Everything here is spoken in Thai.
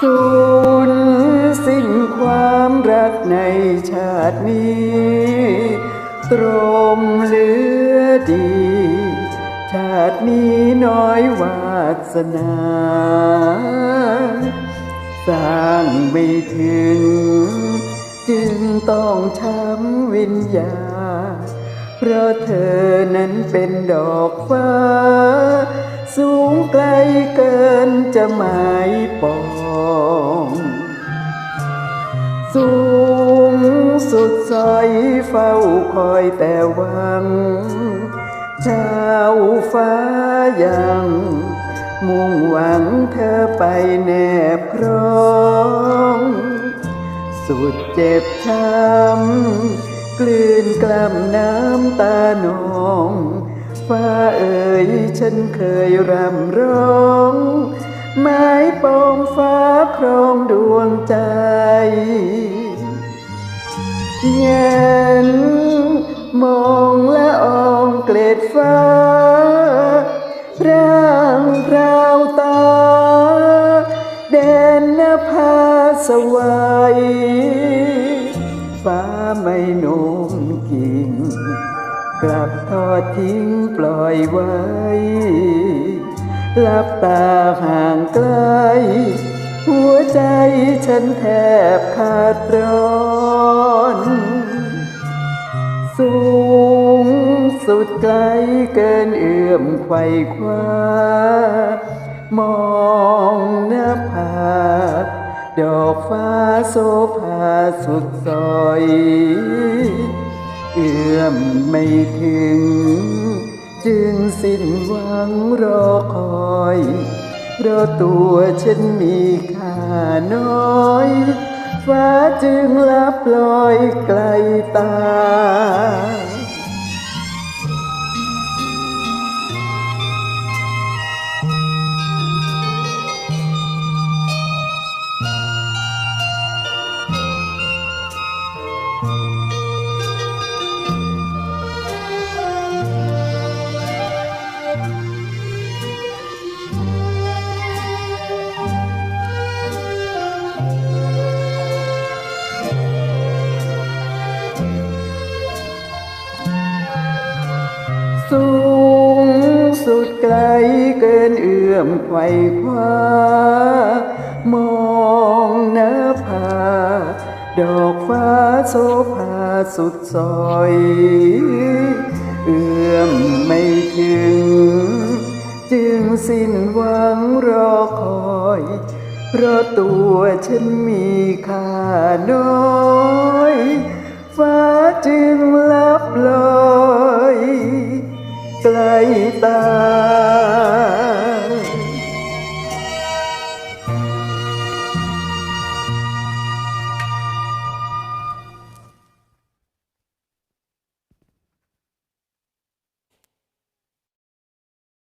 สูญสิ้นความรักในชาตินี้ ตรมเหลือดี ชาตินี้น้อยวาสนา สร้างไม่ถึง จึงต้องช้ำวิญญา เพราะเธอนั้นเป็นดอกฟ้า สูงไกลเกินจะหมายปอง สูงสุดซอยเฝ้าคอยแต่หวังชาฟ้ายังมุ่งหวังเธอไปแนบครอง สุดเจ็บช้ำกลืนกล้ำน้ำตานอง ฟ้าเอ๋ยฉันเคยรำร้องม้ ปองฟ้าครองดวงใจ เย็นมองและอองเกล็ดฟ้า ร่างราวตา แดนนภาสวัยฟ้าไม่โน้มกิ่ง กลับทอดทิ้งปล่อยไว้ ลับตาห่างไกล หัวใจฉันแทบขาดร้อนสูงสุดไกลเกินเอื้อมไขว่คว้ามองหน้าผาดอกฟ้าโซภาสุดซอย เอื้อมไม่ถึง จึงสิ้นหวังรอคอยเพราะตัวฉันมีค่าน้อย ฟ้าจึงลับลอยไกลตา สูงสุดไกลเกินเอื้อมไขว่คว้ามองหน้าผาดอกฟ้าโซภาสุดซอย เอื้อมไม่ถึง จึงสิ้นหวังรอคอย เพราะตัวฉันมีค่าน้อ kita